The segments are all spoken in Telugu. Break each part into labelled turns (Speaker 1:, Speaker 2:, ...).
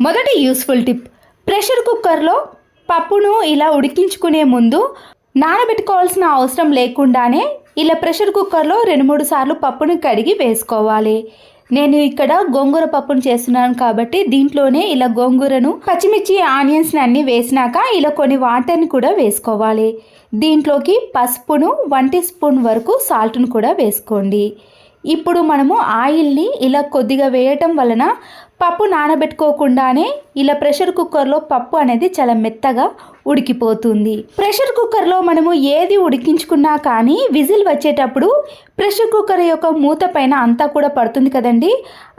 Speaker 1: మొదటి యూస్ఫుల్ టిప్. ప్రెషర్ కుక్కర్లో పప్పును ఇలా ఉడికించుకునే ముందు నానబెట్టుకోవాల్సిన అవసరం లేకుండానే ఇలా ప్రెషర్ కుక్కర్లో రెండు మూడు సార్లు పప్పును కడిగి వేసుకోవాలి. నేను ఇక్కడ గోంగూర పప్పును చేస్తున్నాను కాబట్టి దీంట్లోనే ఇలా గోంగూరను పచ్చిమిర్చి ఆనియన్స్ని అన్ని వేసినాక ఇలా కొన్ని వాటర్ని కూడా వేసుకోవాలి. దీంట్లోకి పసుపును వన్ టీ స్పూన్ వరకు సాల్ట్ను కూడా వేసుకోండి. ఇప్పుడు మనము ఆయిల్ని ఇలా కొద్దిగా వేయటం వలన పప్పు నానబెట్టుకోకుండానే ఇలా ప్రెషర్ కుక్కర్లో పప్పు అనేది చాలా మెత్తగా ఉడికిపోతుంది. ప్రెషర్ కుక్కర్లో మనము ఏది ఉడికించుకున్నా కానీ విజిల్ వచ్చేటప్పుడు ప్రెషర్ కుక్కర్ యొక్క మూత పైన అంతా కూడా పడుతుంది కదండి.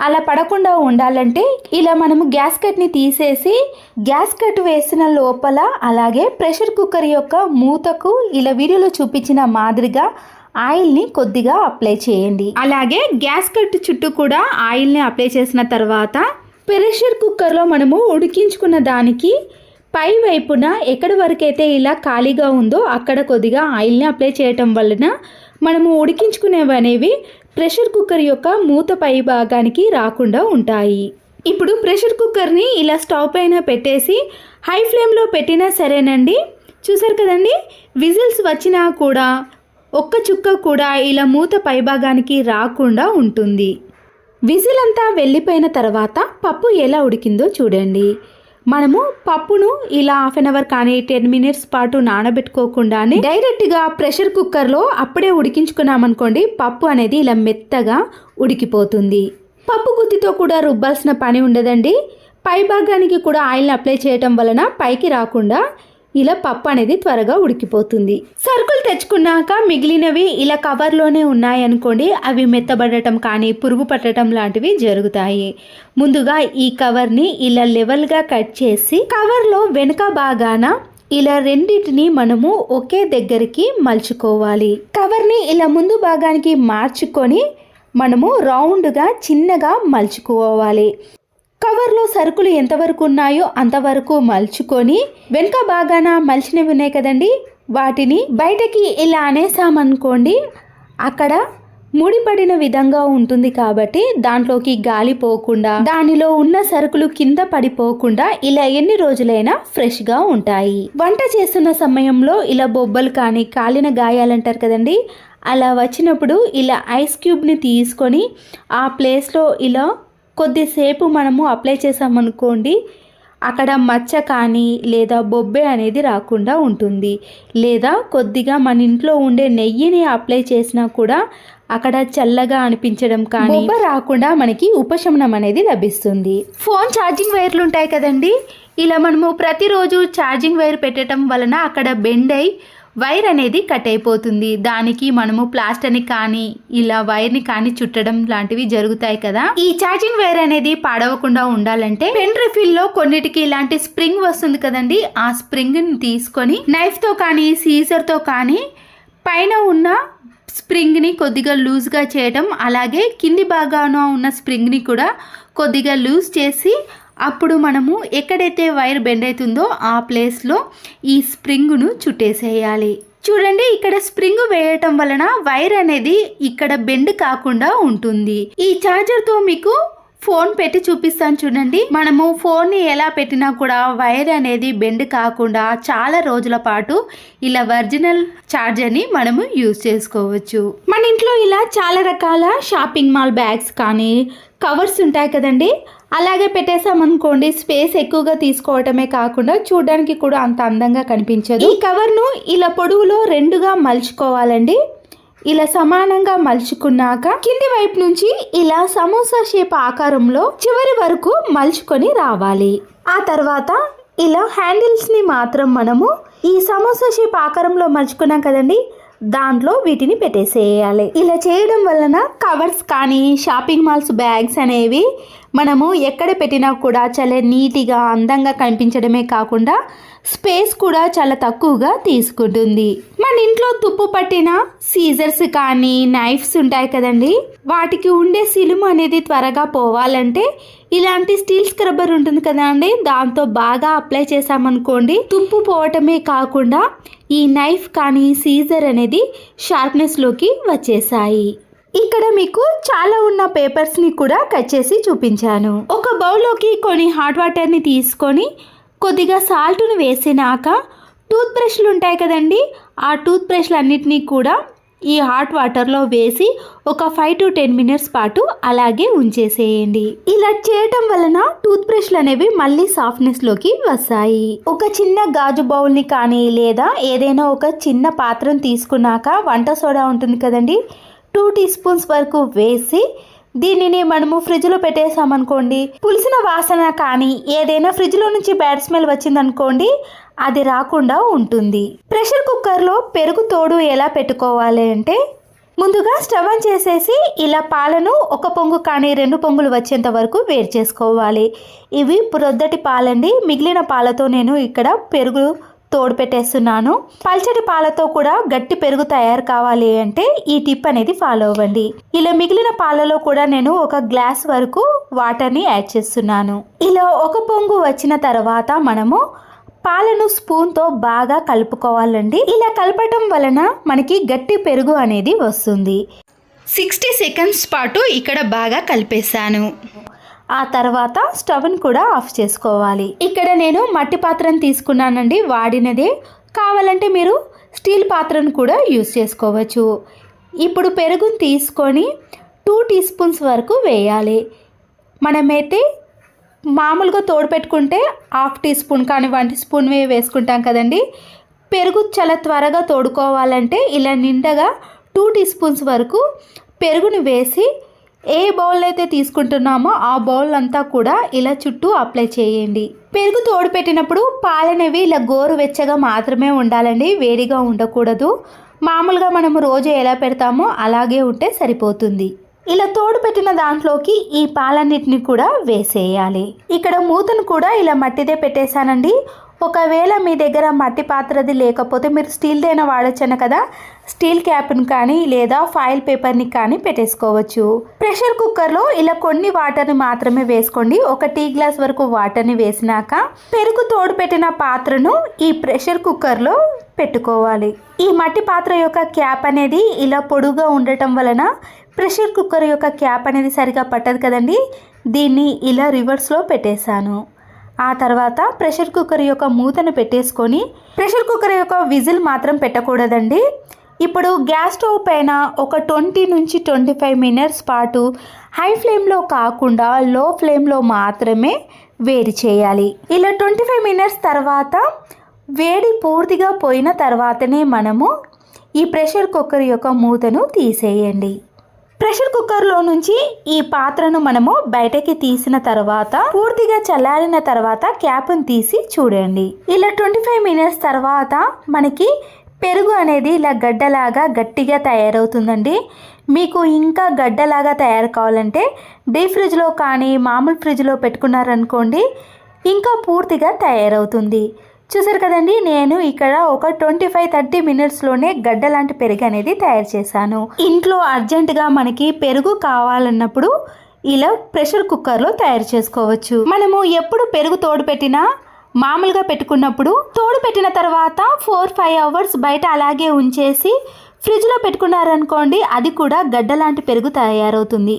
Speaker 1: అలా పడకుండా ఉండాలంటే ఇలా మనము గ్యాస్ కట్ని తీసేసి గ్యాస్ కట్ వేసిన లోపల అలాగే ప్రెషర్ కుక్కర్ యొక్క మూతకు ఇలా వీడియోలో చూపించిన మాదిరిగా ఆయిల్ని కొద్దిగా అప్లై చేయండి. అలాగే గ్యాస్ కట్టు చుట్టూ కూడా ఆయిల్ని అప్లై చేసిన తర్వాత ప్రెషర్ కుక్కర్లో మనము ఉడికించుకున్న దానికి పై వైపున ఎక్కడి వరకైతే ఇలా ఖాళీగా ఉందో అక్కడ కొద్దిగా ఆయిల్ని అప్లై చేయటం వలన మనము ఉడికించుకునేవి అనేవి ప్రెషర్ కుక్కర్ యొక్క మూత పై భాగానికి రాకుండా ఉంటాయి. ఇప్పుడు ప్రెషర్ కుక్కర్ని ఇలా స్టవ్ పైన పెట్టేసి హై ఫ్లేమ్లో పెట్టినా సరేనండి. చూసారు కదండి? విజిల్స్ వచ్చినా కూడా ఒక్క చుక్క కూడా ఇలా మూత పైభాగానికి రాకుండా ఉంటుంది. విజిల్ అంతా వెళ్ళిపోయిన తర్వాత పప్పు ఎలా ఉడికిందో చూడండి. మనము పప్పును ఇలా హాఫ్ అన్ అవర్ కానీ టెన్ మినిట్స్ పాటు నానబెట్టుకోకుండానే డైరెక్ట్గా ప్రెషర్ కుక్కర్లో అప్పుడే ఉడికించుకున్నామనుకోండి పప్పు అనేది ఇలా మెత్తగా ఉడికిపోతుంది. పప్పు గుత్తితో కూడా రుబ్బాల్సిన పని ఉండదండి. పై భాగానికి కూడా ఆయిల్ని అప్లై చేయటం వలన పైకి రాకుండా ఇలా పప్పు అనేది త్వరగా ఉడికిపోతుంది. సరుకులు తెచ్చుకున్నాక మిగిలినవి ఇలా కవర్లోనే ఉన్నాయనుకోండి అవి మెత్తబడటం కానీ పురుగు పట్టడం లాంటివి జరుగుతాయి. ముందుగా ఈ కవర్ని ఇలా లెవెల్గా కట్ చేసి కవర్లో వెనుక భాగాన ఇలా రెండింటిని మనము ఒకే దగ్గరికి మలుచుకోవాలి. కవర్ని ఇలా ముందు భాగానికి మార్చుకొని మనము రౌండ్గా చిన్నగా మలుచుకోవాలి. కవర్లో సరుకులు ఎంతవరకు ఉన్నాయో అంతవరకు మలుచుకొని వెనుక బాగాన మలిచినవి ఉన్నాయి కదండి. వాటిని బయటకి ఇలా అనేసామనుకోండి అక్కడ ముడిపడిన విధంగా ఉంటుంది కాబట్టి దాంట్లోకి గాలి పోకుండా దానిలో ఉన్న సరుకులు కింద పడిపోకుండా ఇలా ఎన్ని రోజులైనా ఫ్రెష్గా ఉంటాయి. వంట చేస్తున్న సమయంలో ఇలా బొబ్బలు కానీ కాలిన గాయాలంటారు కదండి. అలా వచ్చినప్పుడు ఇలా ఐస్ క్యూబ్ని తీసుకొని ఆ ప్లేస్లో ఇలా కొద్దిసేపు మనము అప్లై చేసామనుకోండి అక్కడ మచ్చ కానీ లేదా బొబ్బె అనేది రాకుండా ఉంటుంది. లేదా కొద్దిగా మన ఇంట్లో ఉండే నెయ్యిని అప్లై చేసినా కూడా అక్కడ చల్లగా అనిపించడం కానీ బొబ్బ రాకుండా మనకి ఉపశమనం అనేది లభిస్తుంది. ఫోన్ ఛార్జింగ్ వైర్లు ఉంటాయి కదండి? ఇలా మనము ప్రతిరోజు ఛార్జింగ్ వైర్ పెట్టడం వలన అక్కడ బెండ్ అయి వైర్ అనేది కట్ అయిపోతుంది. దానికి మనము ప్లాస్టర్ని కానీ ఇలా వైర్ని కానీ చుట్టడం లాంటివి జరుగుతాయి కదా. ఈ ఛార్జింగ్ వైర్ అనేది పాడవకుండా ఉండాలంటే పెన్ రిఫిల్లో కొన్నిటికి ఇలాంటి స్ప్రింగ్ వస్తుంది కదండి. ఆ స్ప్రింగ్ని తీసుకొని నైఫ్తో కానీ సీజర్తో కానీ పైన ఉన్న స్ప్రింగ్ని కొద్దిగా లూజ్గా చేయడం అలాగే కింది భాగాన ఉన్న స్ప్రింగ్ని కూడా కొద్దిగా లూజ్ చేసి అప్పుడు మనము ఎక్కడైతే వైర్ బెండ్ అవుతుందో ఆ ప్లేస్లో ఈ స్ప్రింగ్ను చుట్టేసేయాలి. చూడండి ఇక్కడ స్ప్రింగ్ వేయటం వలన వైర్ అనేది ఇక్కడ బెండ్ కాకుండా ఉంటుంది. ఈ ఛార్జర్తో మీకు ఫోన్ పెట్టి చూపిస్తాను చూడండి. మనము ఫోన్ని ఎలా పెట్టినా కూడా వైర్ అనేది బెండ్ కాకుండా చాలా రోజుల పాటు ఇలా ఒరిజినల్ ఛార్జర్ని మనము యూజ్ చేసుకోవచ్చు. మన ఇంట్లో ఇలా చాలా రకాల షాపింగ్ మాల్ బ్యాగ్స్ కానీ కవర్స్ ఉంటాయి కదండి. అలాగే పెట్టేసామనుకోండి స్పేస్ ఎక్కువగా తీసుకోవటమే కాకుండా చూడడానికి కూడా అంత అందంగా కనిపించదు. ఈ కవర్ను ఇలా పొడవులో రెండుగా మలుచుకోవాలండి. ఇలా సమానంగా మలుచుకున్నాక కింది వైపు నుంచి ఇలా సమోసా షేప్ ఆకారంలో చివరి వరకు మలుచుకొని రావాలి. ఆ తర్వాత ఇలా హ్యాండిల్స్ని మాత్రం మనము ఈ సమోసా షేప్ ఆకారంలో మలుచుకున్నాం కదండి దాంట్లో వీటిని పెట్టేసేయాలి. ఇలా చేయడం వలన కవర్స్ కానీ షాపింగ్ మాల్స్ బ్యాగ్స్ అనేవి మనము ఎక్కడ పెట్టినా కూడా చాలా నీట్గా అందంగా కనిపించడమే కాకుండా స్పేస్ కూడా చాలా తక్కువగా తీసుకుంటుంది. మన ఇంట్లో తుప్పు పట్టిన సీజర్స్ కానీ నైఫ్స్ ఉంటాయి కదండి. వాటికి ఉండే సిలుము అనేది త్వరగా పోవాలంటే ఇలాంటి స్టీల్ స్క్రబ్బర్ ఉంటుంది కదా అండి దాంతో బాగా అప్లై చేసామనుకోండి తుప్పు పోవటమే కాకుండా ఈ నైఫ్ కానీ సీజర్ అనేది షార్ప్నెస్లోకి వచ్చేసాయి. ఇక్కడ మీకు చాలా ఉన్న పేపర్స్ని కూడా కట్ చేసి చూపించాను. ఒక బౌల్లోకి కొన్ని హాట్ వాటర్ని తీసుకొని కొద్దిగా సాల్ట్ను వేసినాక టూత్ బ్రష్లు ఉంటాయి కదండి ఆ టూత్ బ్రష్లు అన్నిటినీ కూడా ఈ హాట్ వాటర్లో వేసి ఒక ఫైవ్ టు టెన్ మినిట్స్ పాటు అలాగే ఉంచేసేయండి. ఇలా చేయటం వలన టూత్ బ్రష్లు అనేవి మళ్ళీ సాఫ్ట్నెస్లోకి వస్తాయి. ఒక చిన్న గాజు బౌల్ని కానీ లేదా ఏదైనా ఒక చిన్న పాత్రను తీసుకున్నాక వంట సోడా ఉంటుంది కదండి టూ టీ స్పూన్స్ వరకు వేసి దీనిని మనము ఫ్రిడ్జ్లో పెట్టేసామనుకోండి పులిసిన వాసన కానీ ఏదైనా ఫ్రిడ్జ్లో నుంచి బ్యాడ్ స్మెల్ వచ్చిందనుకోండి అది రాకుండా ఉంటుంది. ప్రెషర్ కుక్కర్లో పెరుగు తోడు ఎలా పెట్టుకోవాలి అంటే ముందుగా స్టవ్ ఆన్ చేసేసి ఇలా పాలను ఒక పొంగు కానీ రెండు పొంగులు వచ్చేంత వరకు వేడి చేసుకోవాలి. ఇవి ప్రొద్దటి పాలండి మిగిలిన పాలతో నేను ఇక్కడ పెరుగు తోడు పెట్టేస్తున్నాను పల్చటి పాలతో కూడా గట్టి పెరుగు తయారు కావాలి అంటే ఈ టిప్ అనేది ఫాలో అవ్వండి. ఇలా మిగిలిన పాలలో కూడా నేను ఒక గ్లాస్ వరకు వాటర్ని యాడ్ చేస్తున్నాను. ఇలా ఒక పొంగు వచ్చిన తర్వాత మనము పాలను స్పూన్తో బాగా కలుపుకోవాలండి. ఇలా కలపటం వలన మనకి గట్టి పెరుగు అనేది వస్తుంది. సిక్స్టీ సెకండ్స్ పాటు ఇక్కడ బాగా కలిపేశాను. ఆ తర్వాత స్టవ్ని కూడా ఆఫ్ చేసుకోవాలి. ఇక్కడ నేను మట్టి పాత్రను తీసుకున్నానండి వాడినదే. కావాలంటే మీరు స్టీల్ పాత్రను కూడా యూస్ చేసుకోవచ్చు. ఇప్పుడు పెరుగును తీసుకొని టూ టీ స్పూన్స్ వరకు వేయాలి. మనమైతే మామూలుగా తోడు పెట్టుకుంటే హాఫ్ టీ స్పూన్ కానీ వన్ టీ స్పూన్ వేసుకుంటాం కదండి. పెరుగు చాలా త్వరగా తోడుకోవాలంటే ఇలా నిండగా టూ టీ స్పూన్స్ వరకు పెరుగుని వేసి ఏ బౌల్ అయితే తీసుకుంటున్నామో ఆ బౌల్ అంతా కూడా ఇలా చుట్టూ అప్లై చేయండి. పెరుగు తోడు పెట్టినప్పుడు పాలనేవి ఇలా గోరువెచ్చగా మాత్రమే ఉండాలండి వేడిగా ఉండకూడదు. మామూలుగా మనము రోజు ఎలా పెడతామో అలాగే ఉంటే సరిపోతుంది. ఇలా తోడు పెట్టిన దాంట్లోకి ఈ పాలన్నిటిని కూడా వేసేయాలి. ఇక్కడ మూతను కూడా ఇలా మట్టిదే పెట్టేశానండి. ఒకవేళ మీ దగ్గర మట్టి పాత్రది లేకపోతే మీరు స్టీల్దైనా వాడొచ్చను కదా. స్టీల్ క్యాప్ని కానీ లేదా ఫాయిల్ పేపర్ని కానీ పెట్టేసుకోవచ్చు. ప్రెషర్ కుక్కర్లో ఇలా కొన్ని వాటర్ని మాత్రమే వేసుకోండి. ఒక టీ గ్లాస్ వరకు వాటర్ని వేసినాక పెరుగు తోడు పెట్టిన పాత్రను ఈ ప్రెషర్ కుక్కర్లో పెట్టుకోవాలి. ఈ మట్టి పాత్ర యొక్క క్యాప్ అనేది ఇలా పొడుగా ఉండటం వలన ప్రెషర్ కుక్కర్ యొక్క క్యాప్ అనేది సరిగా పట్టదు కదండి. దీన్ని ఇలా రివర్స్లో పెట్టేశాను. ఆ తర్వాత ప్రెషర్ కుక్కర్ యొక్క మూతను పెట్టేసుకొని ప్రెషర్ కుక్కర్ యొక్క విజిల్ మాత్రం పెట్టకూడదండి. ఇప్పుడు గ్యాస్ స్టవ్ పైన ఒక ట్వంటీ నుంచి ట్వంటీ ఫైవ్ మినిట్స్ పాటు హై ఫ్లేమ్లో కాకుండా లో ఫ్లేమ్లో మాత్రమే వేడి చేయాలి. ఇలా ట్వంటీ ఫైవ్ మినిట్స్ తర్వాత వేడి పూర్తిగా పోయిన తర్వాతనే మనము ఈ ప్రెషర్ కుక్కర్ యొక్క మూతను తీసేయండి. ప్రెషర్ కుక్కర్లో నుంచి ఈ పాత్రను మనము బయటకి తీసిన తర్వాత పూర్తిగా చల్లారిన తర్వాత క్యాప్ను తీసి చూడండి. ఇలా ట్వంటీ ఫైవ్ మినిట్స్ తర్వాత మనకి పెరుగు అనేది ఇలా గడ్డలాగా గట్టిగా తయారవుతుందండి. మీకు ఇంకా గడ్డలాగా తయారు కావాలంటే డీప్ ఫ్రిడ్జ్లో కానీ మామూలు ఫ్రిడ్జ్లో పెట్టుకున్నారనుకోండి ఇంకా పూర్తిగా తయారవుతుంది. చూసారు కదండి నేను ఇక్కడ ఒక ట్వంటీ ఫైవ్ థర్టీ మినిట్స్లోనే గడ్డ లాంటి పెరుగు అనేది తయారు చేశాను. ఇంట్లో అర్జెంటుగా మనకి పెరుగు కావాలన్నప్పుడు ఇలా ప్రెషర్ కుక్కర్లో తయారు చేసుకోవచ్చు. మనము ఎప్పుడు పెరుగు తోడు పెట్టినా మామూలుగా పెట్టుకున్నప్పుడు తోడు పెట్టిన తర్వాత ఫోర్ ఫైవ్ అవర్స్ బయట అలాగే ఉంచేసి ఫ్రిడ్జ్లో పెట్టుకున్నారనుకోండి అది కూడా గడ్డ లాంటి పెరుగు తయారవుతుంది.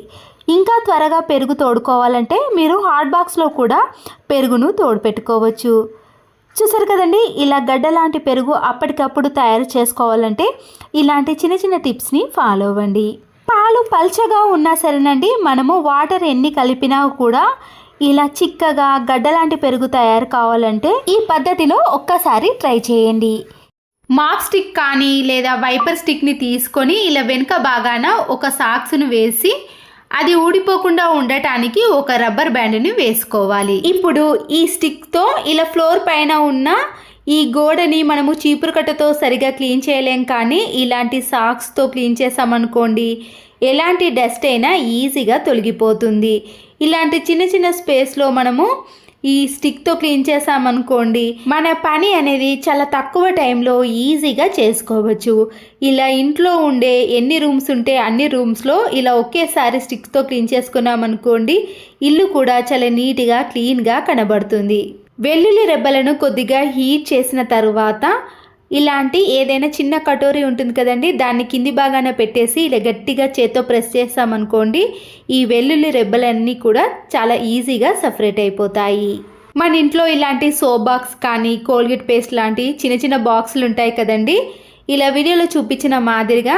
Speaker 1: ఇంకా త్వరగా పెరుగు తోడుకోవాలంటే మీరు హాట్ బాక్స్లో కూడా పెరుగును తోడు పెట్టుకోవచ్చు. చూసారు కదండి ఇలా గడ్డ లాంటి పెరుగు అప్పటికప్పుడు తయారు చేసుకోవాలంటే ఇలాంటి చిన్న చిన్న టిప్స్ని ఫాలో అవ్వండి. పాలు పల్చగా ఉన్నా సరేనండి మనము వాటర్ ఎన్ని కలిపినా కూడా ఇలా చిక్కగా గడ్డ లాంటి పెరుగు తయారు కావాలంటే ఈ పద్ధతిలో ఒక్కసారి ట్రై చేయండి. మాప్ స్టిక్ కానీ లేదా వైపర్ స్టిక్ని తీసుకొని ఇలా వెనుక బాగాన ఒక సాక్స్ను వేసి అది ఊడిపోకుండా ఉండటానికి ఒక రబ్బర్ బ్యాండ్ని వేసుకోవాలి. ఇప్పుడు ఈ స్టిక్తో ఇలా ఫ్లోర్ పైన ఉన్న ఈ గోడని మనము చీపురు కట్టతో సరిగా క్లీన్ చేయలేం కానీ ఇలాంటి సాక్స్తో క్లీన్ చేసామనుకోండి ఎలాంటి డస్ట్ అయినా ఈజీగా తొలగిపోతుంది. ఇలాంటి చిన్న చిన్న స్పేస్లో మనము ఈ స్టిక్తో క్లీన్ చేసామనుకోండి మన పని అనేది చాలా తక్కువ టైంలో ఈజీగా చేసుకోవచ్చు. ఇలా ఇంట్లో ఉండే ఎన్ని రూమ్స్ ఉంటే అన్ని రూమ్స్లో ఇలా ఒకేసారి స్టిక్తో క్లీన్ చేసుకున్నామనుకోండి ఇల్లు కూడా చాలా నీట్గా క్లీన్గా కనబడుతుంది. వెల్లుల్లి రెబ్బలను కొద్దిగా హీట్ చేసిన తరువాత ఇలాంటి ఏదైనా చిన్న కటోరీ ఉంటుంది కదండి దాన్ని కింది భాగాన పెట్టేసి ఇలా గట్టిగా చేత్తో ప్రెస్ చేస్తామనుకోండి ఈ వెల్లుల్లి రెబ్బలన్నీ కూడా చాలా ఈజీగా సపరేట్ అయిపోతాయి. మన ఇంట్లో ఇలాంటి సోప్ బాక్స్ కానీ కోల్గేట్ పేస్ట్ లాంటి చిన్న చిన్న బాక్సులు ఉంటాయి కదండి ఇలా వీడియోలో చూపించిన మాదిరిగా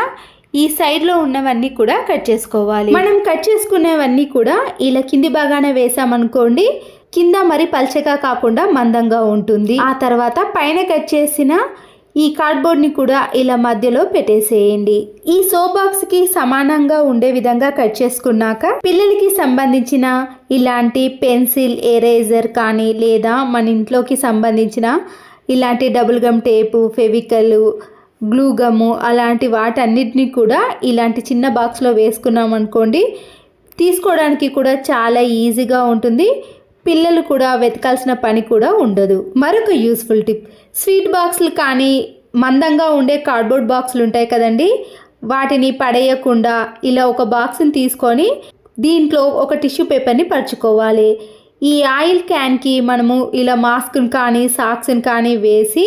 Speaker 1: ఈ సైడ్లో ఉన్నవన్నీ కూడా కట్ చేసుకోవాలి. మనం కట్ చేసుకునేవన్నీ కూడా ఇలా కింది బాగానే వేసామనుకోండి కింద మరి పల్చగా కాకుండా మందంగా ఉంటుంది. ఆ తర్వాత పైన కట్ చేసిన ఈ కార్డ్బోర్డ్ని కూడా ఇలా మధ్యలో పెట్టేసేయండి. ఈ సో బాక్స్కి సమానంగా ఉండే విధంగా కట్ చేసుకున్నాక పిల్లలకి సంబంధించిన ఇలాంటి పెన్సిల్ ఎరేజర్ కానీ లేదా మన ఇంట్లోకి సంబంధించిన ఇలాంటి double gum tape Fevicol glue gum అలాంటి వాటన్నిటిని కూడా ఇలాంటి చిన్న బాక్స్లో వేసుకున్నాం అనుకోండి తీసుకోవడానికి కూడా చాలా ఈజీగా ఉంటుంది. పిల్లలు కూడా వెతకాల్సిన పని కూడా ఉండదు. మరొక యూస్ఫుల్ టిప్ స్వీట్ బాక్సులు కానీ మందంగా ఉండే కార్డ్బోర్డ్ బాక్సులు ఉంటాయి కదండి. వాటిని పడేయకుండా ఇలా ఒక బాక్స్ని తీసుకొని దీంట్లో ఒక టిష్యూ పేపర్ని పరుచుకోవాలి. ఈ ఆయిల్ క్యాన్కి మనము ఇలా మాస్క్ని కానీ సాక్స్ని కానీ వేసి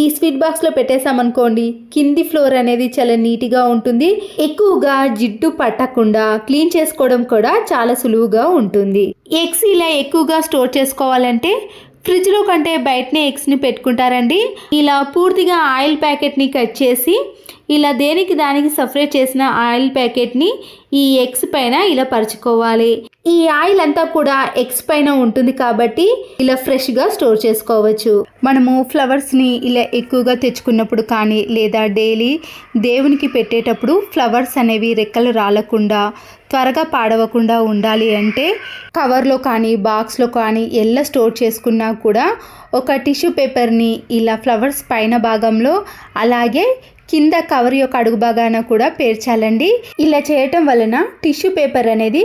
Speaker 1: ఈ స్వీట్ బాక్స్లో పెట్టేసామనుకోండి కింది ఫ్లోర్ అనేది చాలా నీట్గా ఉంటుంది. ఎక్కువగా జిడ్డు పట్టకుండా క్లీన్ చేసుకోవడం కూడా చాలా సులువుగా ఉంటుంది. ఎగ్స్ ఇలా ఎక్కువగా స్టోర్ చేసుకోవాలంటే ఫ్రిడ్జ్లో కంటే బయటనే ఎగ్స్ని పెట్టుకుంటారండి. ఇలా పూర్తిగా ఆయిల్ ప్యాకెట్ని కట్ చేసి ఇలా దేనికి దానికి సపరేట్ చేసిన ఆయిల్ ప్యాకెట్ని ఈ ఎగ్స్ పైన ఇలా పరుచుకోవాలి. ఈ ఆయిల్ అంతా కూడా ఎగ్స్ పైన ఉంటుంది కాబట్టి ఇలా ఫ్రెష్గా స్టోర్ చేసుకోవచ్చు. మనము ఫ్లవర్స్ని ఇలా ఎక్కువగా తెచ్చుకున్నప్పుడు కానీ లేదా డైలీ దేవునికి పెట్టేటప్పుడు ఫ్లవర్స్ అనేవి రెక్కలు రాలకుండా త్వరగా పాడవకుండా ఉండాలి అంటే కవర్లో కానీ బాక్స్లో కానీ ఎలా స్టోర్ చేసుకున్నా కూడా ఒక టిష్యూ పేపర్ని ఇలా ఫ్లవర్స్ పైన భాగంలో అలాగే కింద కవర్ యొక్క అడుగు భాగాన కూడా పేర్చాలండి. ఇలా చేయటం వలన టిష్యూ పేపర్ అనేది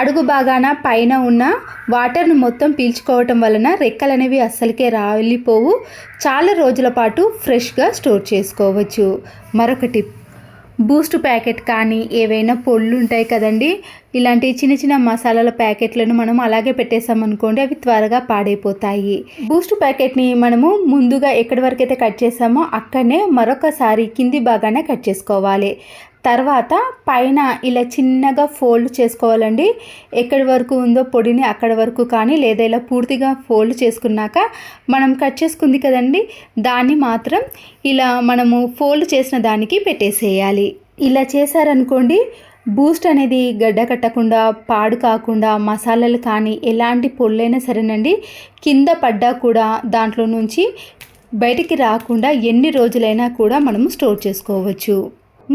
Speaker 1: అడుగు భాగాన పైన ఉన్న వాటర్ను మొత్తం పీల్చుకోవటం వలన రెక్కలు అనేవి అస్సలకే రాలిపోవు. చాలా రోజుల పాటు ఫ్రెష్గా స్టోర్ చేసుకోవచ్చు. మరొక టిప్ బూస్ట్ ప్యాకెట్ కానీ ఏవైనా పొళ్ళు ఉంటాయి కదండి. ఇలాంటి చిన్న చిన్న మసాలాల ప్యాకెట్లను మనం అలాగే పెట్టేసామనుకోండి అవి త్వరగా పాడైపోతాయి. బూస్ట్ ప్యాకెట్ని మనము ముందుగా ఎక్కడి వరకు అయితే కట్ చేసామో అక్కడనే మరొకసారి కింది బాగానే కట్ చేసుకోవాలి. తర్వాత పైన ఇలా చిన్నగా ఫోల్డ్ చేసుకోవాలండి. ఎక్కడి వరకు ఉందో పొడిని అక్కడి వరకు కానీ లేదా ఇలా పూర్తిగా ఫోల్డ్ చేసుకున్నాక మనం కట్ చేసుకుంది కదండి దాన్ని మాత్రం ఇలా మనము ఫోల్డ్ చేసిన దానికి పెట్టేసేయాలి. ఇలా చేశారనుకోండి బూస్ట్ అనేది గడ్డ కట్టకుండా పాడు కాకుండా మసాలాలు కానీ ఎలాంటి పొళ్ళైనా సరేనండి కింద పడ్డా కూడా దాంట్లో నుంచి బయటికి రాకుండా ఎన్ని రోజులైనా కూడా మనము స్టోర్ చేసుకోవచ్చు.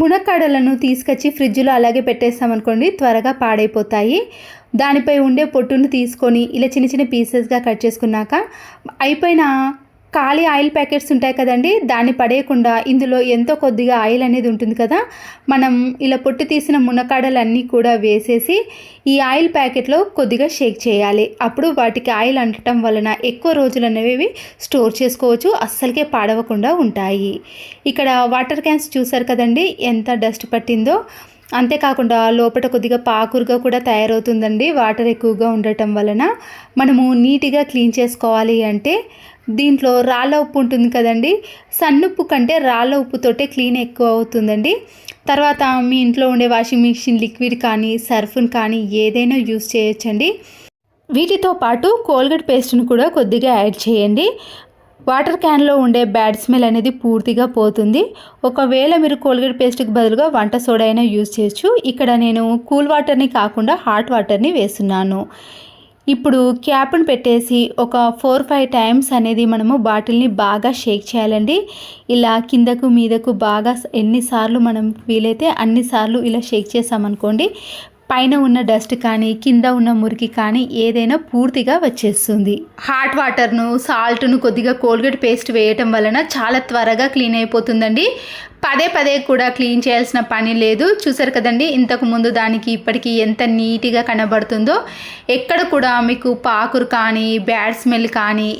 Speaker 1: మునక్కాడలను తీసుకొచ్చి ఫ్రిడ్జ్లో అలాగే పెట్టేస్తామనుకోండి త్వరగా పాడైపోతాయి. దానిపై ఉండే పొట్టును తీసుకొని ఇలా చిన్న చిన్న పీసెస్గా కట్ చేసుకున్నాక అయిపోయిన ఖాళీ ఆయిల్ ప్యాకెట్స్ ఉంటాయి కదండి దాన్ని పడేయకుండా ఇందులో ఎంతో కొద్దిగా ఆయిల్ అనేది ఉంటుంది కదా మనం ఇలా పొట్టు తీసిన మునకాడలన్నీ కూడా వేసేసి ఈ ఆయిల్ ప్యాకెట్లో కొద్దిగా షేక్ చేయాలి. అప్పుడు వాటికి ఆయిల్ అంటటం వలన ఎక్కువ రోజులు అనేవి స్టోర్ చేసుకోవచ్చు అస్సలకే పాడవకుండా ఉంటాయి. ఇక్కడ వాటర్ క్యాన్స్ చూసారు కదండి ఎంత డస్ట్ పట్టిందో. అంతేకాకుండా లోపల కొద్దిగా పాకురుగా కూడా తయారవుతుందండి వాటర్ ఎక్కువగా ఉండటం వలన. మనము నీట్గా క్లీన్ చేసుకోవాలి అంటే దీంట్లో రాళ్ళ ఉప్పు ఉంటుంది కదండి. సన్నుప్పు కంటే రాళ్ళ ఉప్పుతోటే క్లీన్ ఎక్కువ అవుతుందండి. తర్వాత మీ ఇంట్లో ఉండే వాషింగ్ మిషన్ లిక్విడ్ కానీ సర్ఫ్ని కానీ ఏదైనా యూస్ చేయొచ్చండి. వీటితో పాటు కోల్గేట్ పేస్ట్ను కూడా కొద్దిగా యాడ్ చేయండి. వాటర్ క్యాన్లో ఉండే బ్యాడ్ స్మెల్ అనేది పూర్తిగా పోతుంది. ఒకవేళ మీరు కోల్గేట్ పేస్ట్కి బదులుగా వంట సోడా అయినా యూజ్ చేయొచ్చు. ఇక్కడ నేను కూల్ వాటర్ని కాకుండా హాట్ వాటర్ని వేస్తున్నాను. ఇప్పుడు క్యాప్ను పెట్టేసి ఒక ఫోర్ ఫైవ్ టైమ్స్ అనేది మనము బాటిల్ని బాగా షేక్ చేయాలండి. ఇలా కిందకు మీదకు బాగా ఎన్నిసార్లు మనం వీలైతే అన్నిసార్లు ఇలా షేక్ చేసామనుకోండి పైన ఉన్న డస్ట్ కానీ కింద ఉన్న మురికి కానీ ఏదైనా పూర్తిగా వచ్చేస్తుంది. హాట్ వాటర్ను సాల్ట్ను కొద్దిగా కోల్గేట్ పేస్ట్ వేయటం వలన చాలా త్వరగా క్లీన్ అయిపోతుందండి. పదే పదే కూడా క్లీన్ చేయాల్సిన పని లేదు. చూసారు కదండి ఇంతకు ముందు దానికి ఇప్పటికీ ఎంత నీట్గా కనబడుతుందో. ఎక్కడ కూడా మీకు పాకురు కానీ బ్యాడ్ స్మెల్ కానీ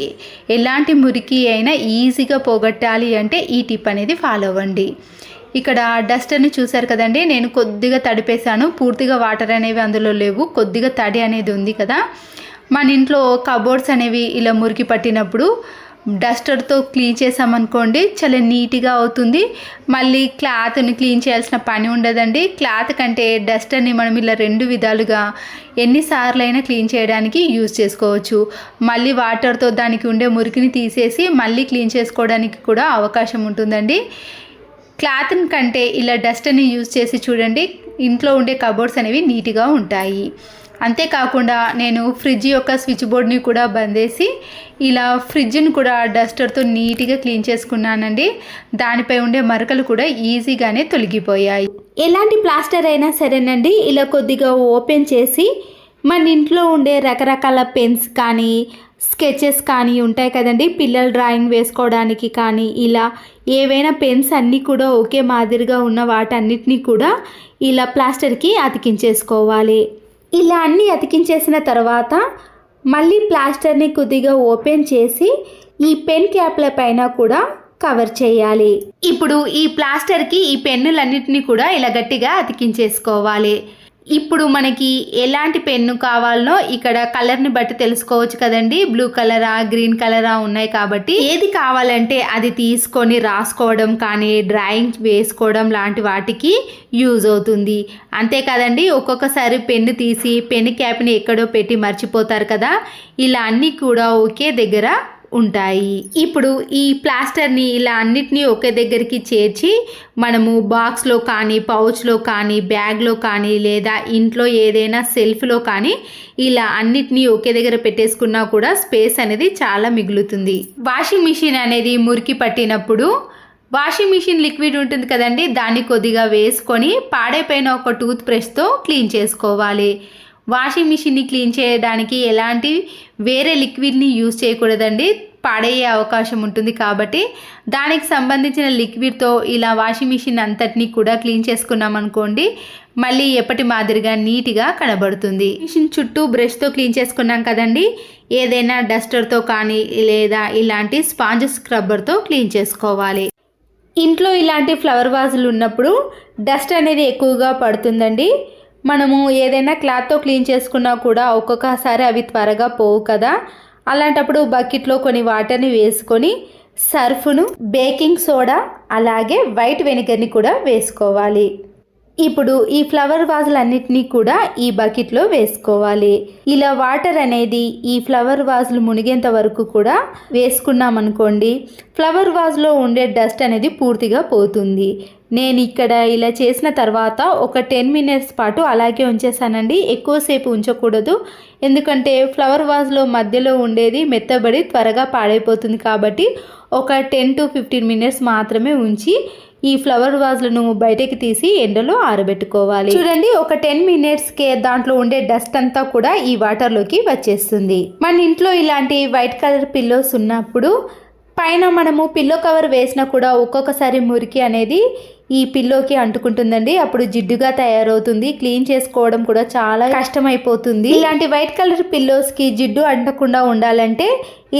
Speaker 1: ఎలాంటి మురికి అయినా ఈజీగా పోగొట్టాలి అంటే ఈ టిప్ అనేది ఫాలో అవ్వండి. ఇక్కడ డస్టర్ని చూసారు కదండి. నేను కొద్దిగా తడిపేశాను. పూర్తిగా వాటర్ అనేవి అందులో లేవు. కొద్దిగా తడి అనేది ఉంది కదా. మన ఇంట్లో కబోర్డ్స్ అనేవి ఇలా మురికి పట్టినప్పుడు డస్టర్తో క్లీన్ చేసామనుకోండి చాలా నీట్గా అవుతుంది. మళ్ళీ క్లాత్ని క్లీన్ చేయాల్సిన పని ఉండదండి. క్లాత్ కంటే డస్టర్ని మనం ఇలా రెండు విధాలుగా ఎన్నిసార్లు అయినా క్లీన్ చేయడానికి యూజ్ చేసుకోవచ్చు. మళ్ళీ వాటర్తో దానికి ఉండే మురికిని తీసేసి మళ్ళీ క్లీన్ చేసుకోవడానికి కూడా అవకాశం ఉంటుందండి. క్లాత్ని కంటే ఇలా డస్ట్ని యూజ్ చేసి చూడండి ఇంట్లో ఉండే కబోర్డ్స్ అనేవి నీట్గా ఉంటాయి. అంతేకాకుండా నేను ఫ్రిడ్జ్ యొక్క స్విచ్ బోర్డ్ని కూడా బందేసి ఇలా ఫ్రిడ్జ్ని కూడా డస్టర్తో నీట్గా క్లీన్ చేసుకున్నానండి. దానిపై ఉండే మరకలు కూడా ఈజీగానే తొలగిపోయాయి. ఎలాంటి ప్లాస్టర్ అయినా సరేనండి ఇలా కొద్దిగా ఓపెన్ చేసి మన ఇంట్లో ఉండే రకరకాల పెన్స్ కానీ స్కెచెస్ కానీ ఉంటాయి కదండి. పిల్లలు డ్రాయింగ్ వేసుకోవడానికి కానీ ఇలా ఏవైనా పెన్స్ అన్నీ కూడా ఒకే మాదిరిగా ఉన్న వాటన్నిటినీ కూడా ఇలా ప్లాస్టర్కి అతికించేసుకోవాలి. ఇలా అన్నీ అతికించేసిన తర్వాత మళ్ళీ ప్లాస్టర్ని కొద్దిగా ఓపెన్ చేసి ఈ పెన్ క్యాప్ల పైన కూడా కవర్ చేయాలి. ఇప్పుడు ఈ ప్లాస్టర్కి ఈ పెన్నులన్నిటినీ కూడా ఇలా గట్టిగా అతికించేసుకోవాలి. ఇప్పుడు మనకి ఎలాంటి పెన్ను కావాలనో ఇక్కడ కలర్ని బట్టి తెలుసుకోవచ్చు కదండి. బ్లూ కలరా గ్రీన్ కలరా ఉన్నాయి కాబట్టి ఏది కావాలంటే అది తీసుకొని రాసుకోవడం కానీ డ్రాయింగ్ వేసుకోవడం లాంటి వాటికి యూజ్ అవుతుంది. అంతే కదండి. ఒక్కొక్కసారి పెన్ను తీసి పెన్ క్యాప్ని ఎక్కడో పెట్టి మర్చిపోతారు కదా. ఇలా అన్నీ కూడా ఒకే దగ్గర ఉంటాయి. ఇప్పుడు ఈ ప్లాస్టర్ని ఇలా అన్నిటినీ ఒకే దగ్గరికి చేర్చి మనము బాక్స్లో కానీ పౌచ్లో కానీ బ్యాగ్లో కానీ లేదా ఇంట్లో ఏదైనా సెల్ఫ్లో కానీ ఇలా అన్నిటినీ ఒకే దగ్గర పెట్టేసుకున్నా కూడా స్పేస్ అనేది చాలా మిగులుతుంది. వాషింగ్ మిషన్ అనేది మురికి పట్టినప్పుడు వాషింగ్ మిషన్ లిక్విడ్ ఉంటుంది కదండి దాన్ని కొద్దిగా వేసుకొని పాడైపోయిన ఒక టూత్ బ్రష్తో క్లీన్ చేసుకోవాలి. వాషింగ్ మిషన్ని క్లీన్ చేయడానికి ఎలాంటి వేరే లిక్విడ్ని యూజ్ చేయకూడదండి. పాడయ్యే అవకాశం ఉంటుంది కాబట్టి దానికి సంబంధించిన లిక్విడ్తో ఇలా వాషింగ్ మిషన్ అంతటినీ కూడా క్లీన్ చేసుకున్నాం అనుకోండి మళ్ళీ ఎప్పటి మాదిరిగా నీట్గా కనబడుతుంది. మిషన్ చుట్టూ బ్రష్తో క్లీన్ చేసుకున్నాం కదండి ఏదైనా డస్టర్తో కానీ లేదా ఇలాంటి స్పాంజ్ స్క్రబ్బర్తో క్లీన్ చేసుకోవాలి. ఇంట్లో ఇలాంటి ఫ్లవర్ వాజులు ఉన్నప్పుడు డస్ట్ అనేది ఎక్కువగా పడుతుందండి. మనము ఏదైనా క్లాత్తో క్లీన్ చేసుకున్నా కూడా ఒక్కొక్కసారి అవి త్వరగా పోవు కదా. అలాంటప్పుడు బకెట్లో కొన్ని వాటర్ని వేసుకొని సర్ఫ్ను బేకింగ్ సోడా అలాగే వైట్ వెనిగర్ని కూడా వేసుకోవాలి. ఇప్పుడు ఈ ఫ్లవర్ వాజులన్నిటినీ కూడా ఈ బకెట్లో వేసుకోవాలి. ఇలా వాటర్ అనేది ఈ ఫ్లవర్ వాజులు మునిగేంత వరకు కూడా వేసుకున్నామనుకోండి ఫ్లవర్ వాజ్లో ఉండే డస్ట్ అనేది పూర్తిగా పోతుంది. నేను ఇక్కడ ఇలా చేసిన తర్వాత ఒక టెన్ మినిట్స్ పాటు అలాగే ఉంచేసానండి ఎక్కువసేపు ఉంచకూడదు. ఎందుకంటే ఫ్లవర్ వాజ్లో మధ్యలో ఉండేది మెత్తబడి త్వరగా పాడైపోతుంది కాబట్టి ఒక టెన్ టు ఫిఫ్టీన్ మినిట్స్ మాత్రమే ఉంచి ఈ ఫ్లవర్ వాజ్లను బయటకి తీసి ఎండలో ఆరబెట్టుకోవాలి. చూడండి ఒక టెన్ మినిట్స్కే దాంట్లో ఉండే డస్ట్ అంతా కూడా ఈ వాటర్లోకి వచ్చేస్తుంది. మన ఇంట్లో ఇలాంటి వైట్ కలర్ పిల్లోస్ ఉన్నప్పుడు పైన మనము పిల్లో కవర్ వేసినా కూడా ఒక్కొక్కసారి మురికి అనేది ఈ పిల్లోకి అంటుకుంటుందండి. అప్పుడు జిడ్డుగా తయారవుతుంది. క్లీన్ చేసుకోవడం కూడా చాలా కష్టమైపోతుంది. ఇలాంటి వైట్ కలర్ పిల్లోస్కి జిడ్డు అంటకుండా ఉండాలంటే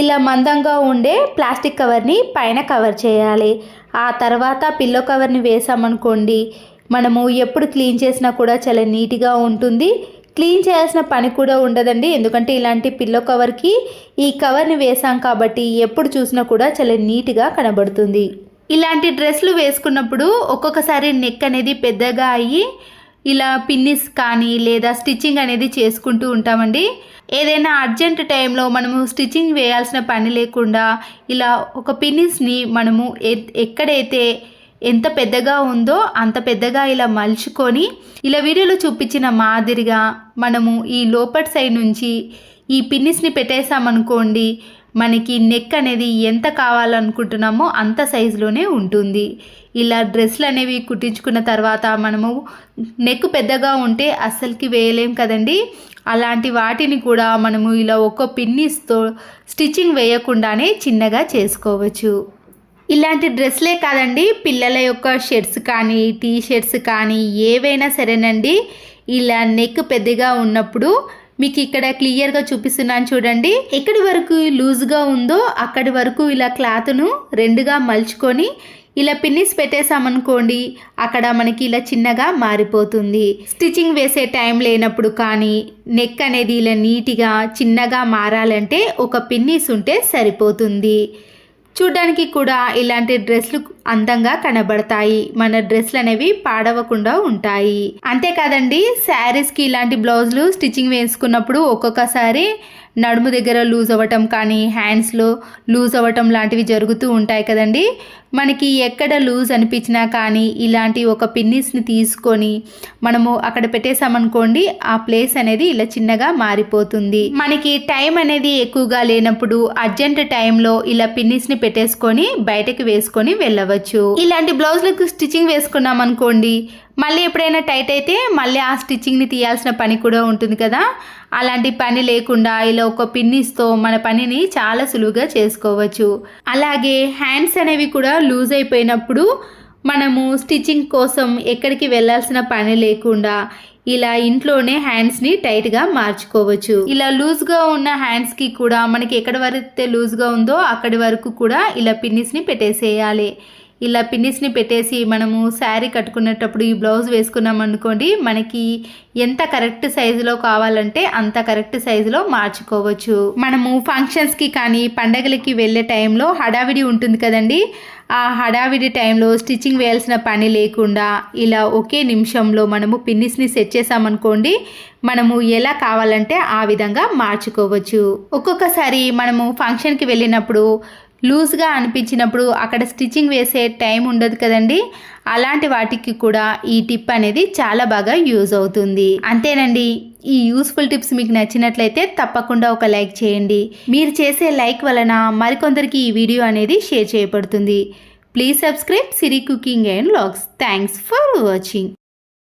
Speaker 1: ఇలా మందంగా ఉండే ప్లాస్టిక్ కవర్ని పైన కవర్ చేయాలి. ఆ తర్వాత పిల్లో కవర్ని వేసామనుకోండి మనము ఎప్పుడు క్లీన్ చేసినా కూడా చాలా నీట్గా ఉంటుంది. క్లీన్ చేయాల్సిన పని కూడా ఉండదండి. ఎందుకంటే ఇలాంటి పిల్లో కవర్కి ఈ కవర్ని వేసాం కాబట్టి ఎప్పుడు చూసినా కూడా చాలా నీట్గా కనబడుతుంది. ఇలాంటి డ్రెస్లు వేసుకున్నప్పుడు ఒక్కొక్కసారి నెక్ అనేది పెద్దగా అయ్యి ఇలా పిన్నిస్ కానీ లేదా స్టిచ్చింగ్ అనేది చేసుకుంటూ ఉంటామండి. ఏదైనా అర్జెంట్ టైంలో మనము స్టిచ్చింగ్ వేయాల్సిన పని లేకుండా ఇలా ఒక పిన్నిస్ని మనము ఎక్కడైతే ఎంత పెద్దగా ఉందో అంత పెద్దగా ఇలా మలుచుకొని ఇలా వీడియోలో చూపించిన మాదిరిగా మనము ఈ లోపటి సైడ్ నుంచి ఈ పిన్నిస్ని పెట్టేసామనుకోండి మనకి నెక్ అనేది ఎంత కావాలనుకుంటున్నామో అంత సైజులోనే ఉంటుంది. ఇలా డ్రెస్లు అనేవి కుట్టించుకున్న తర్వాత మనము నెక్ పెద్దగా ఉంటే అస్సలకి వేయలేం కదండి. అలాంటి వాటిని కూడా మనము ఇలా ఒక్క పిన్నిస్తో స్టిచ్చింగ్ వేయకుండానే చిన్నగా చేసుకోవచ్చు. ఇలాంటి డ్రెస్లే కాదండి పిల్లల యొక్క షర్ట్స్ కానీ టీ షర్ట్స్ కానీ ఏవైనా సరేనండి. ఇలా నెక్ పెద్దగా ఉన్నప్పుడు మీకు ఇక్కడ క్లియర్గా చూపిస్తున్నాను చూడండి. ఎక్కడి వరకు లూజ్గా ఉందో అక్కడి వరకు ఇలా క్లాత్ను రెండుగా మలుచుకొని ఇలా పిన్నిస్ పెట్టేసామనుకోండి అక్కడ మనకి ఇలా చిన్నగా మారిపోతుంది. స్టిచ్చింగ్ వేసే టైం లేనప్పుడు కానీ నెక్ అనేది ఇలా నీట్గా చిన్నగా మారాలంటే ఒక పిన్నిస్ ఉంటే సరిపోతుంది. చూడ్డానికి కూడా ఇలాంటి డ్రెస్లు అందంగా కనబడతాయి. మన డ్రెస్లు అనేవి పాడవకుండా ఉంటాయి. అంతేకాదండి శారీస్కి ఇలాంటి బ్లౌజులు స్టిచ్చింగ్ వేసుకున్నప్పుడు ఒక్కొక్కసారి నడుము దగ్గర లూజ్ అవ్వటం కానీ హ్యాండ్స్లో లూజ్ అవ్వటం లాంటివి జరుగుతూ ఉంటాయి కదండి. మనకి ఎక్కడ లూజ్ అనిపించినా కానీ ఇలాంటి ఒక పిన్నిస్ని తీసుకొని మనము అక్కడ పెట్టేసామనుకోండి ఆ ప్లేస్ అనేది ఇలా చిన్నగా మారిపోతుంది. మనకి టైం అనేది ఎక్కువగా లేనప్పుడు అర్జెంట్ టైంలో ఇలా పిన్నిస్ని పెట్టేసుకొని బయటకు వేసుకొని వెళ్ళవచ్చు. ఇలాంటి బ్లౌజ్లకు స్టిచ్చింగ్ వేసుకున్నాం అనుకోండి మళ్ళీ ఎప్పుడైనా టైట్ అయితే మళ్ళీ ఆ స్టిచ్చింగ్ని తీయాల్సిన పని కూడా ఉంటుంది కదా. అలాంటి పని లేకుండా ఇలా ఒక పిన్నిస్తో మన పనిని చాలా సులువుగా చేసుకోవచ్చు. అలాగే హ్యాండ్స్ అనేవి కూడా లూజ్ అయిపోయినప్పుడు మనము స్టిచ్చింగ్ కోసం ఎక్కడికి వెళ్ళాల్సిన పని లేకుండా ఇలా ఇంట్లోనే హ్యాండ్స్ని టైట్గా మార్చుకోవచ్చు. ఇలా లూజ్గా ఉన్న హ్యాండ్స్కి కూడా మనకి ఎక్కడి వరకు లూజ్గా ఉందో అక్కడి వరకు కూడా ఇలా పిన్నిస్ని పెట్టేసేయాలి. ఇలా పిన్నిస్ని పెట్టేసి మనము శారీ కట్టుకునేటప్పుడు ఈ బ్లౌజ్ వేసుకున్నాం అనుకోండి మనకి ఎంత కరెక్ట్ సైజులో కావాలంటే అంత కరెక్ట్ సైజులో మార్చుకోవచ్చు. మనము ఫంక్షన్స్కి కానీ పండగలకి వెళ్ళే టైంలో హడావిడి ఉంటుంది కదండి. ఆ హడావిడి టైంలో స్టిచ్చింగ్ వేయాల్సిన పని లేకుండా ఇలా ఒకే నిమిషంలో మనము పిన్నిస్ని సెట్ చేసామనుకోండి మనము ఎలా కావాలంటే ఆ విధంగా మార్చుకోవచ్చు. ఒక్కొక్కసారి మనము ఫంక్షన్కి వెళ్ళినప్పుడు లూజ్గా అనిపించినప్పుడు అక్కడ స్టిచ్చింగ్ వేసే టైం ఉండదు కదండి. అలాంటి వాటికి కూడా ఈ టిప్ అనేది చాలా బాగా యూజ్ అవుతుంది. అంతేనండి. ఈ యూస్ఫుల్ టిప్స్ మీకు నచ్చినట్లయితే తప్పకుండా ఒక లైక్ చేయండి. మీరు చేసే లైక్ వలన మరికొందరికి ఈ వీడియో అనేది షేర్ చేయబడుతుంది. Please subscribe Siri cooking and vlogs thanks for watching.